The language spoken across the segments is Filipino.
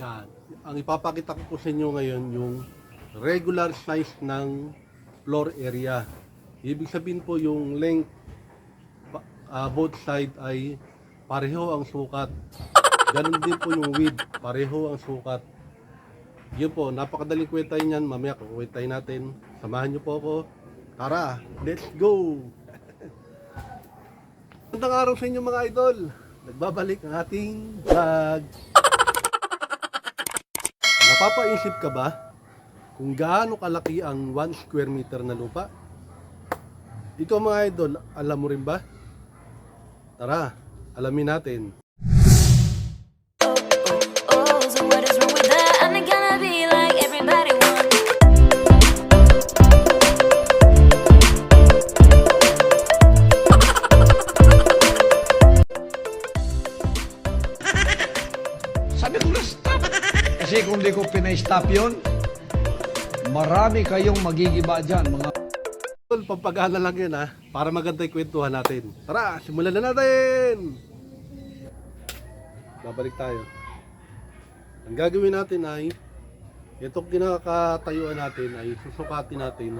Yan. Ang ipapakita ko sa inyo ngayon yung regular size ng floor area. Ibig sabihin po yung length ah, both side ay pareho ang sukat. Ganun din po yung width, pareho ang sukat. Yun po, napakadaling kwentahin yan. Mamaya kukwentahin natin. Samahan niyo po ako. Tara, let's go! Magandang araw sa inyo mga idol. Nagbabalik ang ating vlog. Napapaisip ka ba kung gaano kalaki ang 1 square meter na lupa? Ikaw mga idol, alam mo rin ba? Tara, alamin natin. Pinay-stop yun, marami kayong magigiba dyan, mga pampagana lang yun ha, para maganda yung kwentuhan natin. Tara, simulan na natin! Babalik tayo. Ang gagawin natin ay, itong kinakatayuan natin ay susukatin natin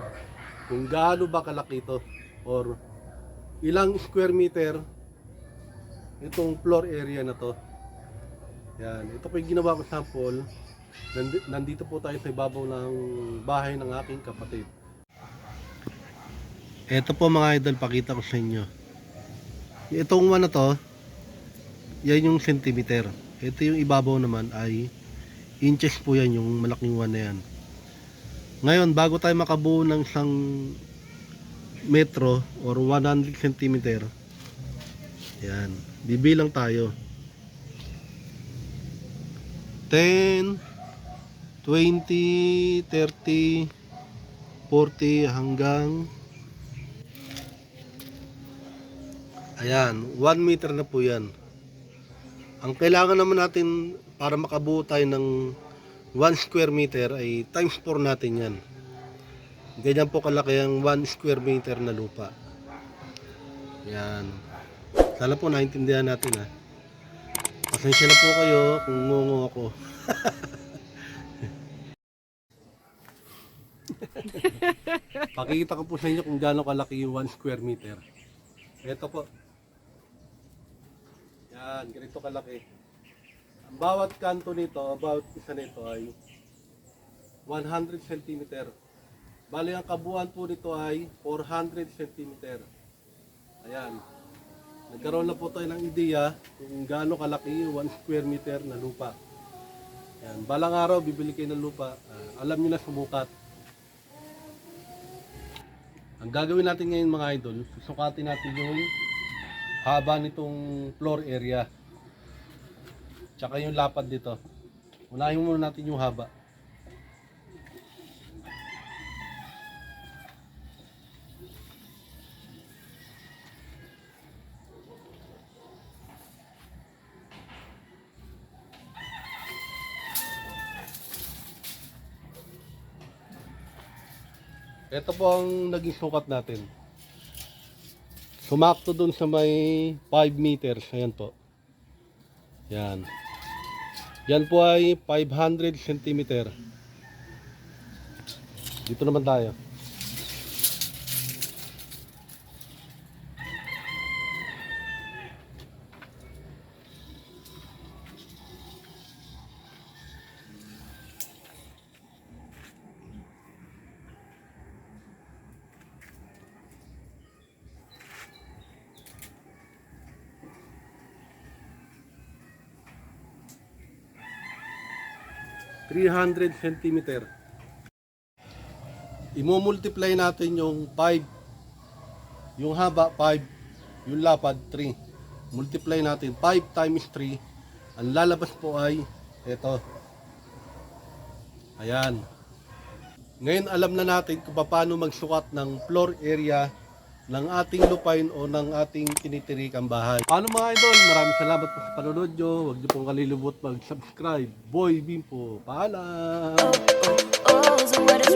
kung gaano ba kalaki ito or ilang square meter itong floor area na to. Yan, ito po yung ginawa ko sample. Nandi- Nandito po tayo sa ibabaw ng bahay ng aking kapatid. Ito po mga idol, pakita ko sa inyo. Itong na to, yan yung centimeter. Ito yung ibabaw naman ay inches po yan, yung malaking one na yan. Ngayon, bago tayo makabuo ng isang metro or 100 centimeter, yan, bibilang tayo. 10, 20, 30, 40 hanggang Ayan, 1 meter na po yan. Ang kailangan naman natin para makabuo tayo ng 1 square meter ay times 4 natin yan. Ganyan po kalaki ang 1 square meter na lupa. Yan. Sana po naintindihan natin ha. Pasensya na po kayo kung ngungo ako. Pakikita ko po sa inyo kung gaano kalaki yung 1 square meter. Ito po. Yan, ganito kalaki. Ang bawat kanto nito, about isa nito ay 100 cm. Bali ang kabuuan po nito ay 400 cm. Ayan. Nagkaroon na po tayo ng ideya kung gaano kalaki yung 1 square meter na lupa. Yan. Balang araw, bibili kayo ng lupa. Ah, alam niyo na sumukat. Ang gagawin natin ngayon mga idol, susukatin natin yung haba nitong floor area. Tsaka yung lapad dito. Unahin muna natin yung haba. Ito po ang naging sukat natin. Sumakto dun sa may 5 meters. Ayan po. Yan. Yan po ay 500 centimeter. Dito naman tayo. $300 centimeter. Imo-multiply natin yung 5, yung haba 5, yung lapad 3. Multiply natin 5 times 3. Ang lalabas po ay ito. Ayan. Ngayon alam na natin kung paano magsukat ng floor area ng ating lupain o ng ating tinitirikang bahay. Paano mga idol? Maraming salamat po sa panonood nyo. Huwag nyo pong kalilubot mag-subscribe. Boy Bimpo. Paalam! Oh, so what is